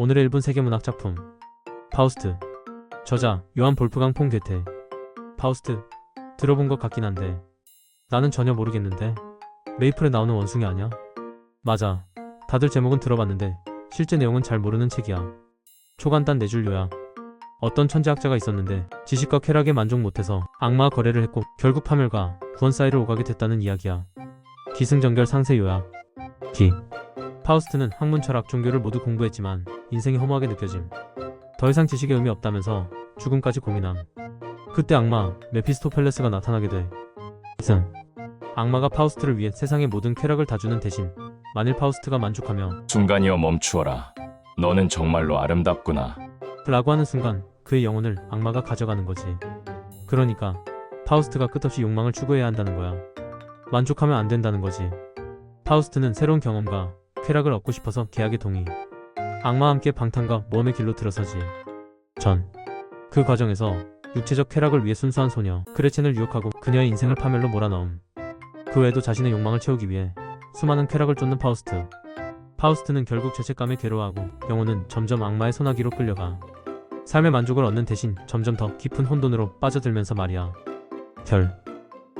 오늘의 일본 세계문학 작품 파우스트. 저자 요한 볼프강 퐁 게테. 파우스트. 들어본 것 같긴 한데 나는 전혀 모르겠는데 메이플에 나오는 원숭이 아냐? 맞아. 다들 제목은 들어봤는데 실제 내용은 잘 모르는 책이야. 초간단 네줄 요약 어떤 천재학자가 있었는데 지식과 쾌락에 만족 못해서 악마와 거래를 했고 결국 파멸과 구원 사이를 오가게 됐다는 이야기야. 기승전결 상세 요약 기. 파우스트는 학문 철학 종교를 모두 공부했지만 인생이 허무하게 느껴짐 더 이상 지식에 의미 없다면서 죽음까지 고민함 그때 악마 메피스토펠레스가 나타나게 돼 이승 악마가 파우스트를 위해 세상의 모든 쾌락을 다 주는 대신 만일 파우스트가 만족하며 순간이여 멈추어라. 너는 정말로 아름답구나. 라고 하는 순간 그의 영혼을 악마가 가져가는 거지. 그러니까 파우스트가 끝없이 욕망을 추구해야 한다는 거야. 만족하면 안 된다는 거지. 파우스트는 새로운 경험과 쾌락을 얻고 싶어서 계약에 동의. 악마와 함께 방탕과 모험의 길로 들어서지. 전. 그 과정에서 육체적 쾌락을 위해 순수한 소녀 그레첸을 유혹하고 그녀의 인생을 파멸로 몰아넣음. 그 외에도 자신의 욕망을 채우기 위해 수많은 쾌락을 쫓는 파우스트. 파우스트는 결국 죄책감에 괴로워하고 영혼은 점점 악마의 소나기로 끌려가. 삶의 만족을 얻는 대신 점점 더 깊은 혼돈으로 빠져들면서 말이야. 결.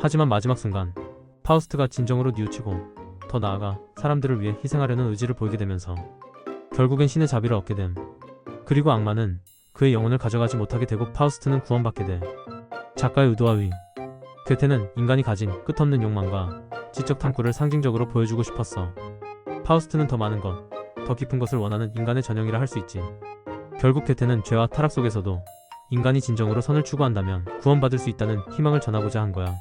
하지만 마지막 순간 파우스트가 진정으로 뉘우치고 더 나아가 사람들을 위해 희생하려는 의지를 보이게 되면서 결국엔 신의 자비를 얻게 됨. 그리고 악마는 그의 영혼을 가져가지 못하게 되고 파우스트는 구원받게 돼. 작가의 의도와 위. 괴테는 인간이 가진 끝없는 욕망과 지적 탐구를 상징적으로 보여주고 싶었어. 파우스트는 더 많은 것, 더 깊은 것을 원하는 인간의 전형이라 할 수 있지. 결국 괴테는 죄와 타락 속에서도 인간이 진정으로 선을 추구한다면 구원받을 수 있다는 희망을 전하고자 한 거야.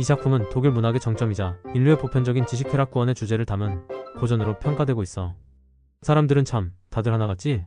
이 작품은 독일 문학의 정점이자 인류의 보편적인 지식 쾌락 구원의 주제를 담은 고전으로 평가되고 있어. 사람들은 참 다들 하나 같지?